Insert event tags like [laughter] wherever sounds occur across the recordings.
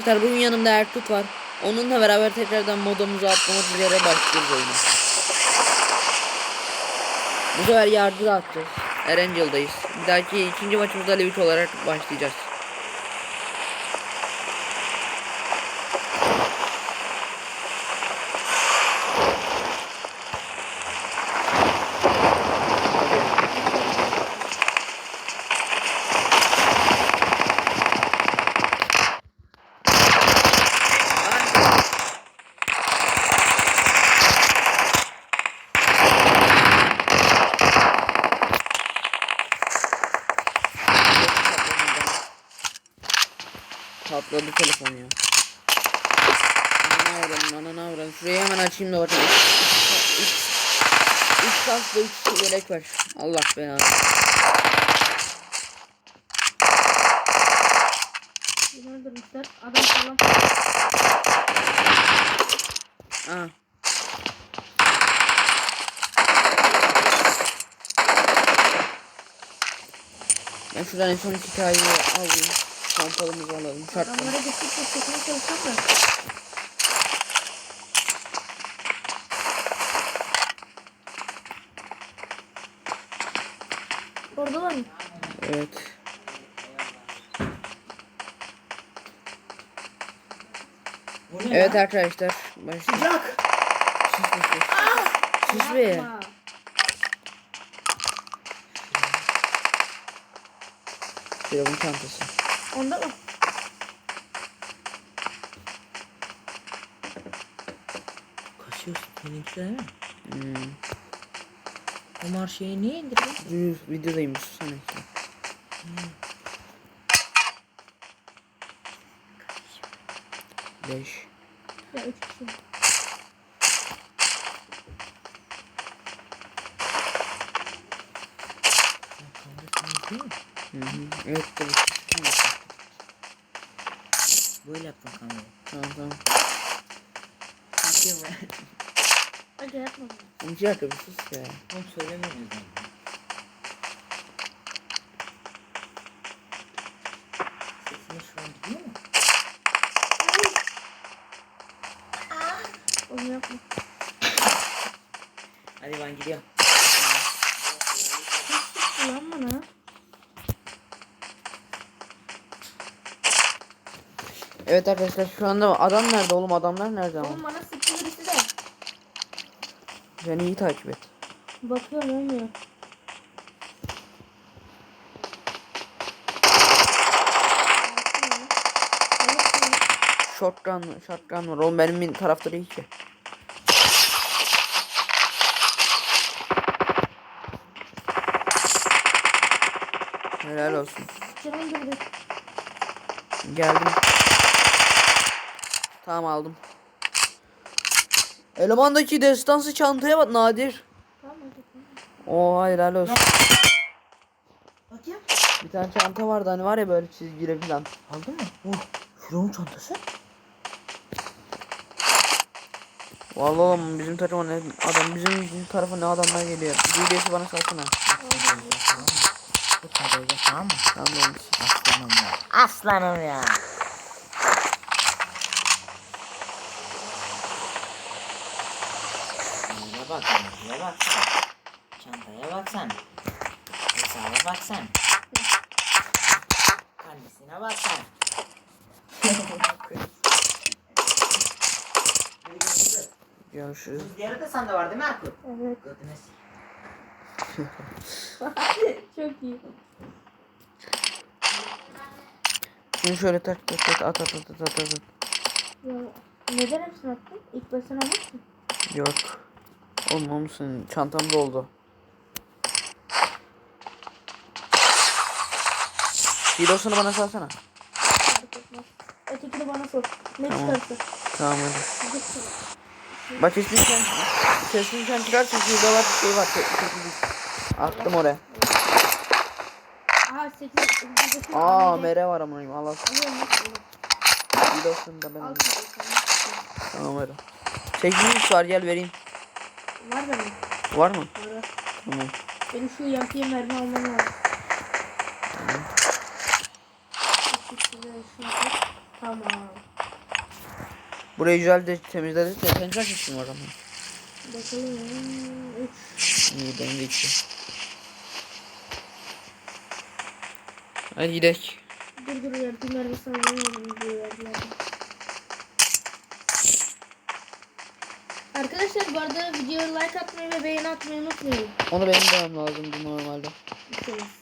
Arkadaşlar bugün yanımda Erkut var. Onunla beraber tekrardan modumuzu atlamak üzere başlıyoruz oyuna. Bu sefer yargı da atacağız. Erangel'dayız. Bir dahaki ikinci maçımızda Levit olarak başlayacağız. Patladı telefon ya. Ananı avradım, ananı avradım. Şurayı hemen açayım da bakayım. Üç, kas ve üç yelek var. Allah belanı. Öldürmüşler. Adam falan. Aa. Ben şuradan en son iki hikayeyi alayım. Pompalımızı alalım. Şartla. Adamlara gittikçe çekmeye çalışıyorum da. Evet arkadaşlar. Başlayalım. Sus sus sus. Sus be. Yapma. Firavun çantası. Onda mı? Kaçıyorsun seninkiler mi? Hmm. Omar şeyi niye indirdin? Videodayım sus sana işte. Beş. Ya üç kişi. Hı hı. Evet tabii. Böyle yaptın kamerayı. tamam. tamam. Çekiyor be. Hadi yapma. Bir sus ya. Oğlum söylemiyoruz yani. Sesiniz şu an gidiyor mu? Onu yapma. Hadi ben gidiyorum. Ulan bana. Evet arkadaşlar şu anda adam nerede oğlum adamlar nerede ama? Oğlum bana sıktı birisi de. Sen iyi takip et. Bakıyorum olmuyor. Shotgun, shotgun var. Oğlum benim min- tarafta değil ki. Helal olsun. Canım girdi. Geldim. Tamam aldım. Elemandaki destansı çantaya bak Nadir. Oo helal olsun. Bakayım. Bir tane çanta vardı hani var ya böyle çizgili falan. Aldın mı? Oh. Firavun çantası. Vallahi oğlum bizim tarafa ne adam bizim, bizim tarafa ne adamlar geliyor. DBS'i bana salsana. Bu çantayı da tamam mı? Tamam. Aslanım ya. Aslanım ya. Şuraya bak sen, şuraya bak sen. Çantaya bak sen. Hesaba bak sen. Kalbisine bak sen. Görüşürüz. Diğeri de sende var değil mi Erkut? Evet. Götüne [laughs] [laughs] Çok iyi. Şunu şöyle tak tak tak at at at at at at. Ya, neden hepsini attın? İlk başına almışsın. Yok. Senin çantam doldu. Kilosunu bana salsana. Ötekini bana sor. Ne Tamam. çıkarsa. Tamam hadi. Bak sesini sen sesini sen çıkarsa şurada var bir şey var. tek- tek- Attım oraya. Aha 8. Aa mere var amına Allah. Alıyorum. alıyorum. Kilosunu da ben Al Tamam hadi. 8 var gel vereyim. Var benim. Var mı? Var. Tamam. Benim şu yankıya mermi almam lazım. Tamam. Tamam. Burayı güzelce temizledik de sen kaç kişin var ama? Bakalım. 3. İyi benim de iki. Hadi gidelim. Dur dur ya. Bir diye verdiler. Arkadaşlar bu arada videoya like atmayı ve beğeni atmayı unutmayın. Onu benim demem lazımdı normalde. Bakın.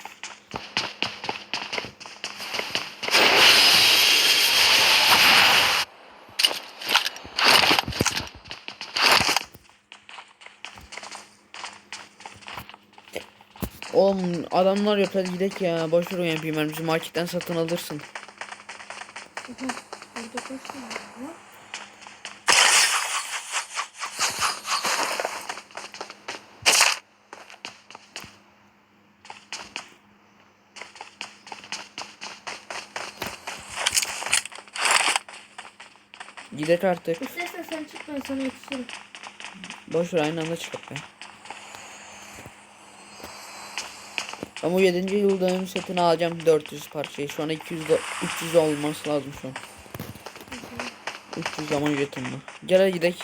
Oğlum adamlar yok hadi gidelim ya. Boş ver yapayım ben bizi marketten satın alırsın. Gidelim artık. İstersen sen çık ben sana yetişirim. Boş ver aynı anda çıkıp be. Ama bu 7. yıl dönüm setini alacağım 400 parçayı. Şu an 200 de, 300 olması lazım şu an. 300 zaman jetonla. Gel hadi gidelim.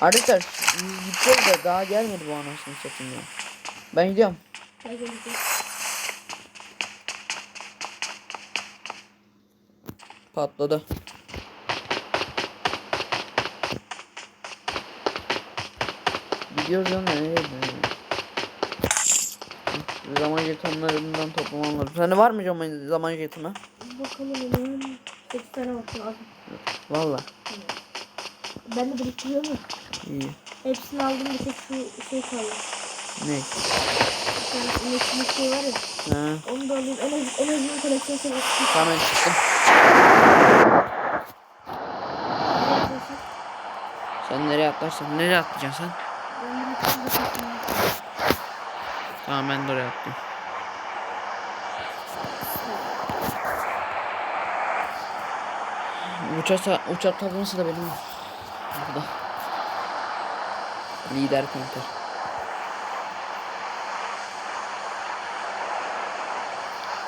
Arkadaşlar gideceğiz de daha gelmedi bu anasını satayım ya. Ben gidiyorum. Patladı. Gidiyoruz ya nereye Zaman jetonlarından toplamam lazım. Sende var mı zaman, zaman jetonu? Bakalım hemen. 8 tane var. Valla. Ben de biriktiriyorum ya. İyi. Hepsini aldım bir tek şu şey kaldı. Ne? Bir tane iletişim şey var ya. Ha, Onu da alayım. En, az, en azından koleksiyon seviyesi. tamam çıktım. Sen nereye atlarsın? Nereye atlayacaksın sen? Ben bir. Tamam ben de oraya attım. Uçak, uçak tablosu da benim. Burada. Lider kanka.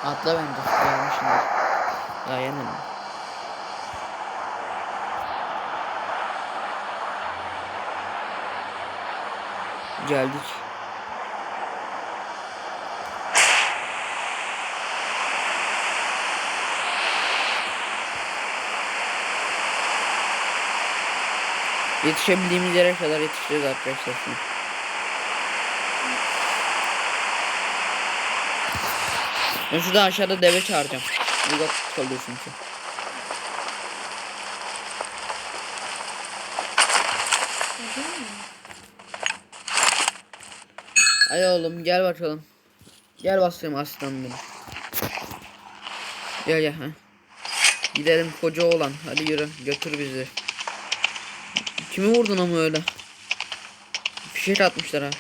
Atla bence. Gelmişim. Daha yemedim. Geldik. Yetişebildiğimiz yere kadar yetişeceğiz arkadaşlar. Ben şurada aşağıda deve çağıracağım. Burada kalıyor çünkü. Ay oğlum gel bakalım. Gel basayım aslanım benim. Gel gel ha. Gidelim koca oğlan. Hadi yürü götür bizi. Kimi vurdun ama öyle? Fişek atmışlar ha.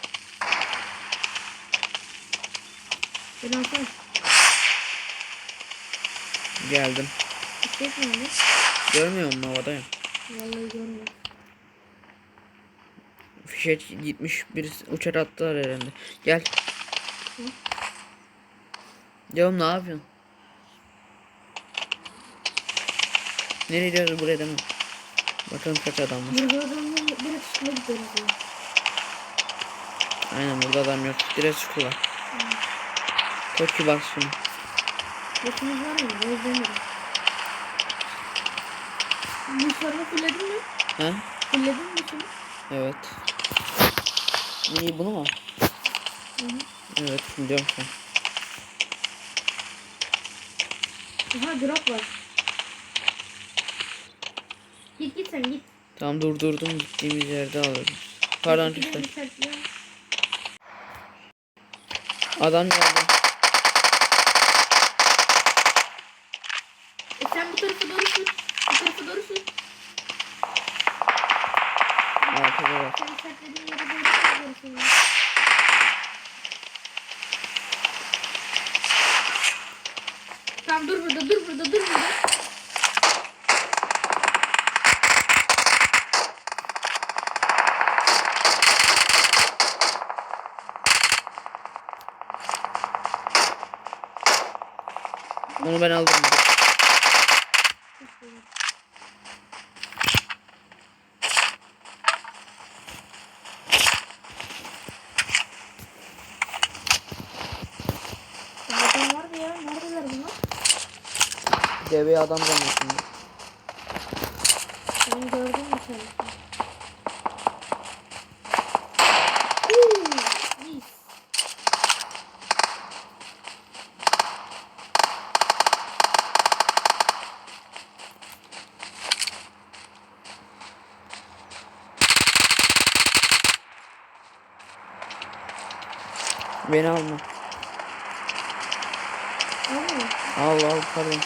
Ben alsana. Geldim. Mi? Görmüyor musun havadayım? Vallahi görmüyorum. Fişek gitmiş bir uçar attılar herhalde. Gel. Canım ne yapıyorsun? Nereye gidiyoruz buraya mi? Bakalım kaç adam var. Burada adamla bir atışma gideriz ya. Aynen burada adam yok. Direkt çıkıyorlar. Koki bak şunu. Yakınız var mı? Ben izlemiyorum. Muşlarını fulledin mi? Ha? Fulledin mi şunu? Evet. İyi bunu mu? Hı hı. Evet biliyorum şu an. Aha drop var. Git git sen git. Tamam durdurdum gittiğimiz yerde alırız. Pardon lütfen. Adam geldi. E sen bu tarafa doğru sür. Bu tarafa doğru sür. Arkada var. Sen sertlediğin yere doğru sür. Tamam dur burada dur burada dur burada. Bunu ben aldım. Adam var mı ya? Neredeler bunlar? Deveye adam zannettim. Ben gördüm bir tane. Beni alma. Al al pardon.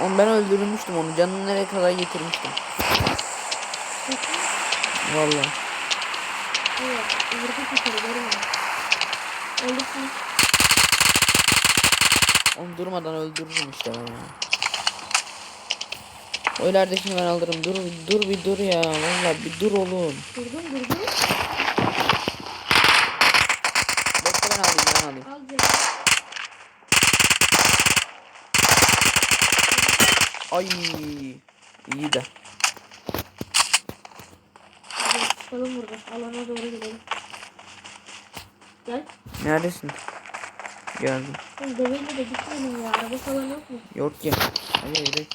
Oğlum ben öldürmüştüm onu. Canını nereye kadar getirmiştim. Öldürsün. Onu durmadan öldürürüm işte ben ya. O ileridekini ben alırım. Dur dur bir dur ya. Vallahi bir dur oğlum. Durdum durdum. Bekle ben alayım ben alayım. Al canım. Ay iyi de. Çıkalım burada. Alana doğru gidelim. Gel. Neredesin? Geldim. Deveyle de gitmeyelim ya. Araba falan yok mu? Yok ki. Hadi gidelim.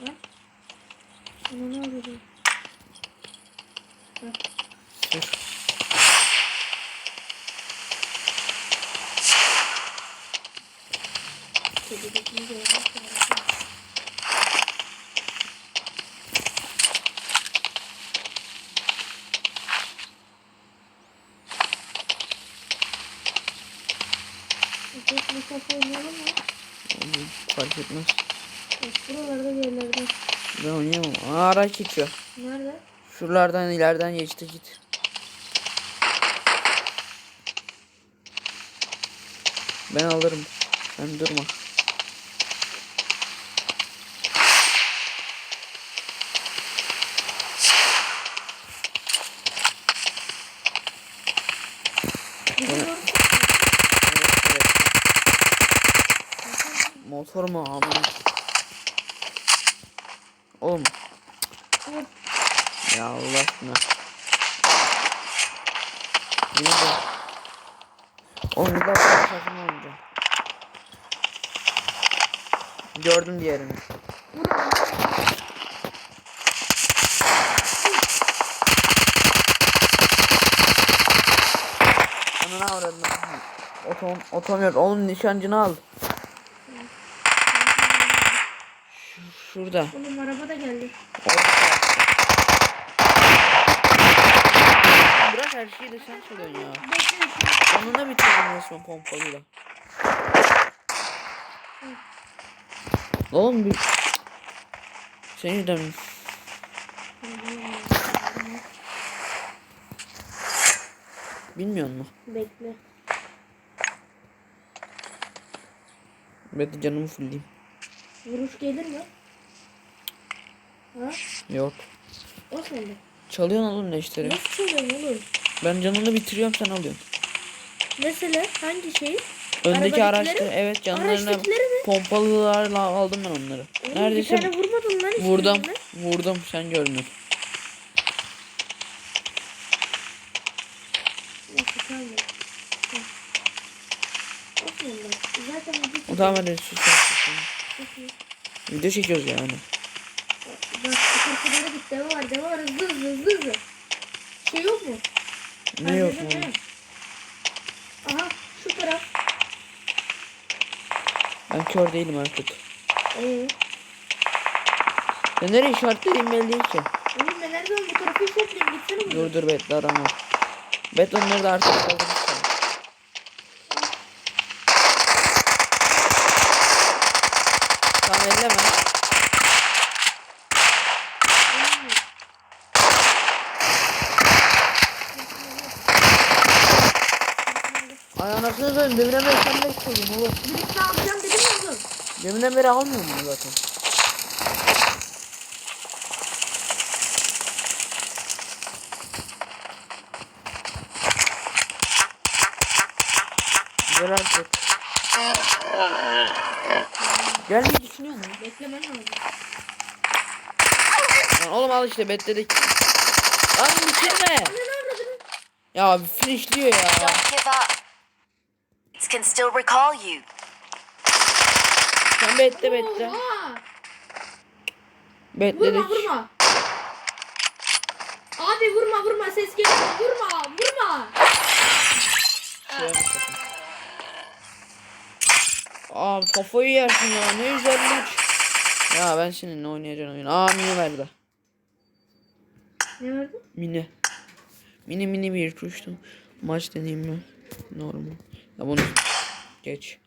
Ha? Ana ne oluyor? Ha. Sür. Kedidekini gördüm. Mesafe oynayalım mı? Oğlum, Fark etmez. Buralarda yerlerde. Ben oynayamam. Aa, araç geçiyor. Nerede? Şuralardan ileriden geçti git. Ben alırım. Sen durma. Bizi gördün mü? Evet, evet. Mu aman. Oğlum ya Allah aşkına. De. Oğlum daha sakın olunca. Gördüm diğerini. Ananı avradım. Otom, otomyor. Oğlum nişancını al. Şurada. Oğlum araba da geldi. Bırak her şeyi de sen söylüyorsun ya. Bekle bekle. Onu da bitirdim resmen pompalıyla. Oğlum bir... Seni yüzden bilmiyor musun? Bekle. Ben de canımı fulleyim. Vuruş gelir mi? Ha? Yok. O sende. Çalıyorsun oğlum leşleri. Nasıl çalıyorsun oğlum? Ben canını bitiriyorum sen alıyorsun. Mesela hangi şeyi? Öndeki araçta evet canlarına pompalılarla aldım ben onları. Oğlum Neredeyse Bir tane vurmadın lan vurdum. hiçbirine. Vurdum sen görmüyorsun. Zaten video O tamam hadi sus. sus, sus. çekiyor. Video çekiyoruz yani. Bak bu kadar deve var hızlı hızlı hızlı hızlı. Şey yok mu? Ne yok Anladın oğlum? mı? Aha şu taraf. Ben kör değilim artık. Ee, Ya nereye işaretlediğim belli değil ki. oğlum ben nereden bu tarafı işaretleyeyim gitsene buradan. Dur dur bekle adam var. Bet onları da artık kaldırmışlar. Tamam elleme. Ay söyleyeyim deminden beri sen ne istiyorsun oğlum? Birlikte alacağım dedim ya oğlum. Deminden beri almıyor mu zaten? Gel artık. Gelmeyi düşünüyor musun? Beklemen lazım. Lan oğlum al işte betledik. Lan bitirme. Ya bir finishliyor ya. Don't give up. Can still recall you. Sen bekle bekle. Oha! Bekledik. Vurma vurma. Abi vurma vurma ses geliyor. Vurma vurma. Abi kafayı yersin ya ne güzel maç. Ya ben seninle oynayacağım oyun. Aa mini verdi. Ne vardı? Mini. Mini mini bir tuştum. Maç deneyim mi? Normal. Ya bunu geç.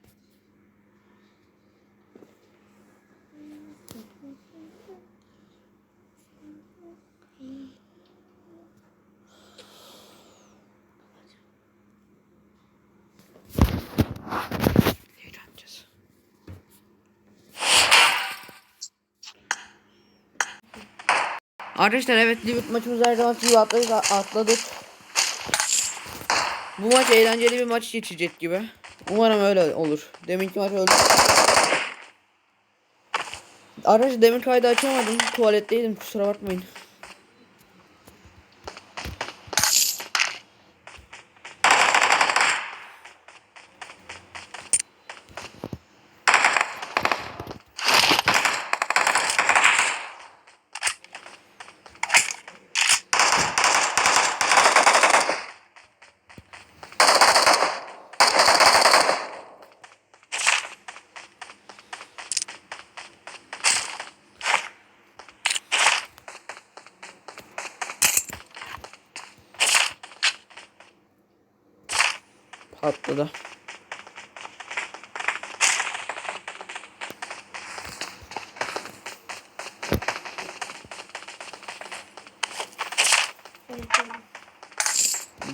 Arkadaşlar evet Liverpool maçımız her zaman gibi atladık, atladık. Bu maç eğlenceli bir maç geçecek gibi. Umarım öyle olur. Deminki maç öyle. Arkadaşlar demin kaydı açamadım. Tuvaletteydim kusura bakmayın. Patladı.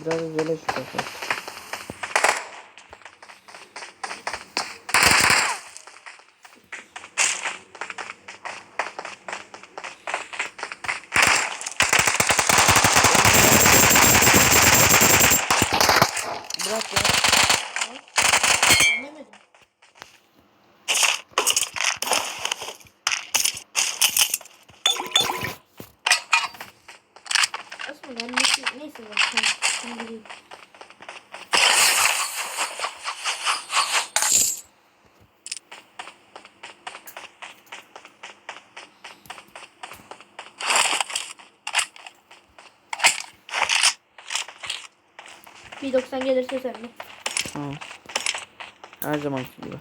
Biraz öyle şu kapat. Bırak ya. Anlamadım. Asma ben neyse, neyse bak sen, sen bileyim. Bir 90 gelirse sen. Tamam. Her zamanki gibi.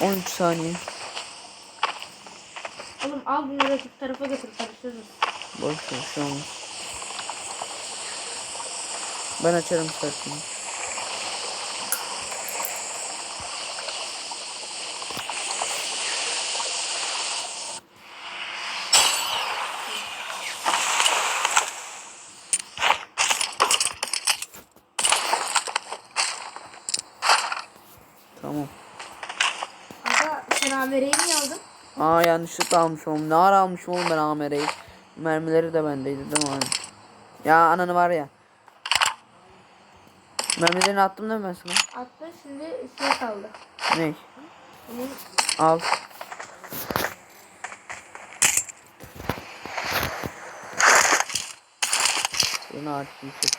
On üç saniye. Oğlum al bunu rakip tarafa götür karıştırırız. Boş ver şu an. Ben açarım startını. Tamam. Aga sen AMR'yi mi aldın? Aa yanlışlıkla almışım oğlum. Ne ara almışım oğlum ben AMR'yi. Mermileri de bendeydi değil mi? Ya ananı var ya. Mermilerini attım mi ben sana? Attın şimdi şey kaldı. Ne? Bunun Al. Bunu artık çek.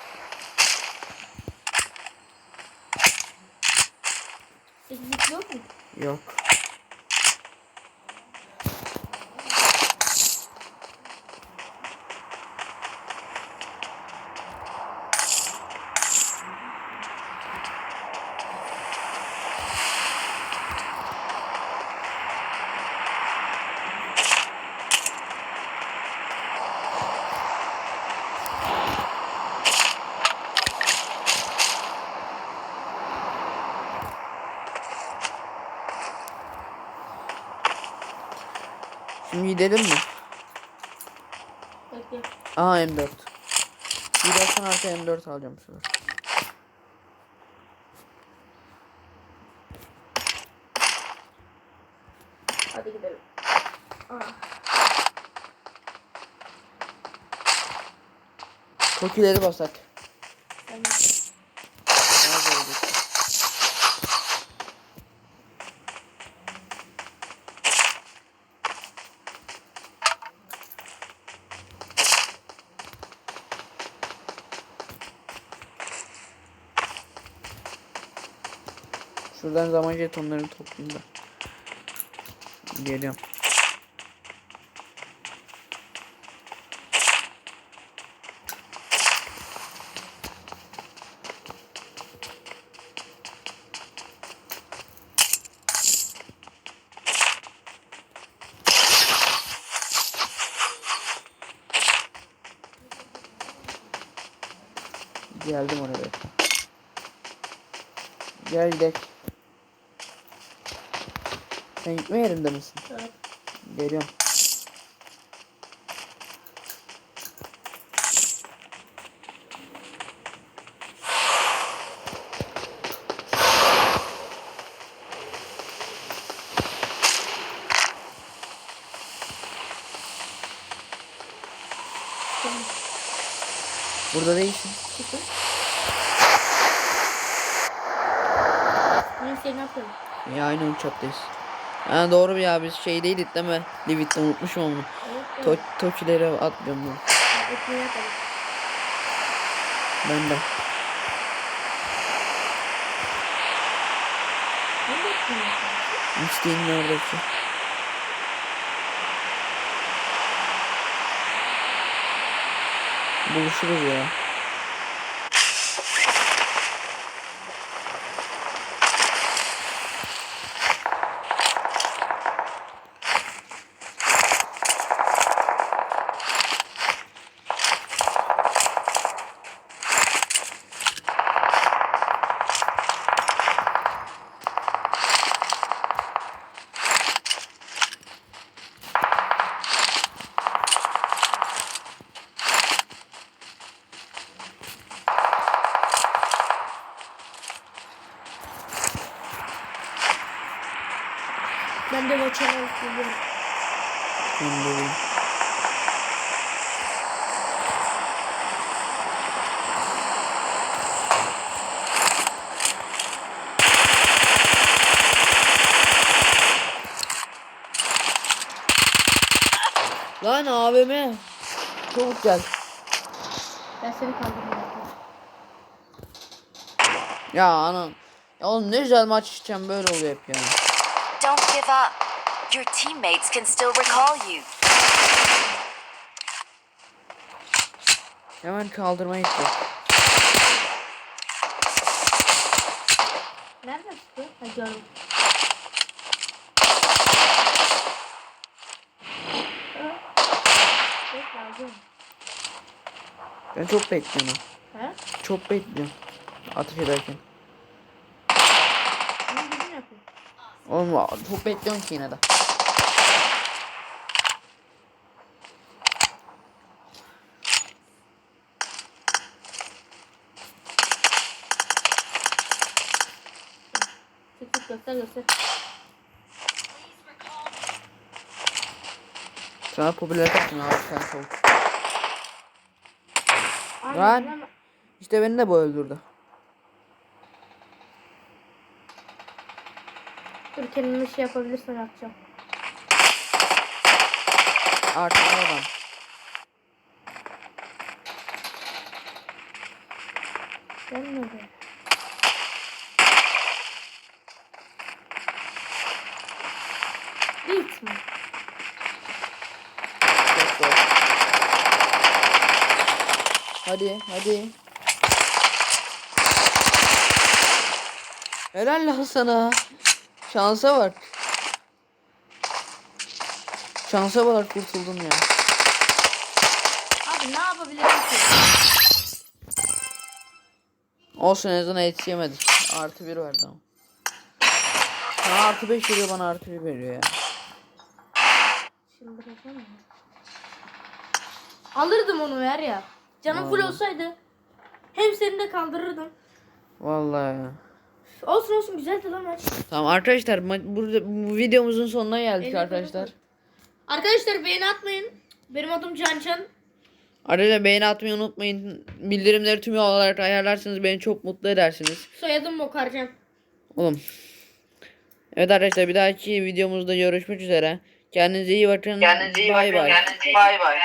ekmek yok mu? Yok. Şimdi gidelim mi? Bekle. M4. Gidersen artık M4 alacağım bu. Hadi gidelim. Aa. Kokileri basak. Şuradan zaman jetonlarını toplayayım da. Geliyorum. Geldim oraya. bekle. Sen gitme yerinde misin? Evet. Geliyorum. Burada değilsin. Çıkın. Ben seni yapıyorum. Ya aynı uçaktayız. Ha doğru ya biz şeydeydik değil mi? Livid'de unutmuşum onu. Evet. To bunu. Ekmeği yapalım. Ben de. Ne bekliyorsun? İsteğin neredeki? Buluşuruz ya. Ben de maçı alıyorum. Ben de öyle. Lan AVM. Çabuk gel. Ben seni kaldırıyorum. Ya anam. Ya oğlum ne güzel maç içeceğim böyle oluyor hep ya. Don't give up. Your teammates can still recall you. Hemen kaldırmaya gitti. Nereden çıktı? Ha lazım. Ben çok bekliyorum. He? Çok bekliyorum. Ateş ederken. Bunu bizim yapın. Oğlum çok bekliyorum ki yine de. Göster göster. Sana popüler yaptın abi sen. Aynen, Lan. İşte beni de bu öldürdü. Dur kendime şey yapabilirsen yapacağım. Artık adam. Gelmedi. Git mi? Çok zor. Hadi hadi. Helal lan sana. Şansa bak. Şansa bak kurtuldun ya. Abi ne yapabilirim ki? Olsun en azından yetişemedik. Artı bir verdi ama. Sana artı beş veriyor bana artı bir veriyor ya. Şimdi bırakalım mı? Alırdım onu ver ya. Canım full Vallahi. olsaydı. Hem seni de kaldırırdım. Vallahi ya. Olsun olsun güzeldi lan maç. Tamam arkadaşlar ma- burada bu videomuzun sonuna geldik Eline arkadaşlar. Arkadaşlar beğeni atmayın. Benim adım Can Can. Ayrıca beğeni atmayı unutmayın. Bildirimleri tüm olarak ayarlarsanız beni çok mutlu edersiniz. Soyadım Mokarcan. Oğlum. Evet arkadaşlar bir dahaki videomuzda görüşmek üzere. Kendinize iyi bakın. Kendinize iyi bay bay. Bay bay.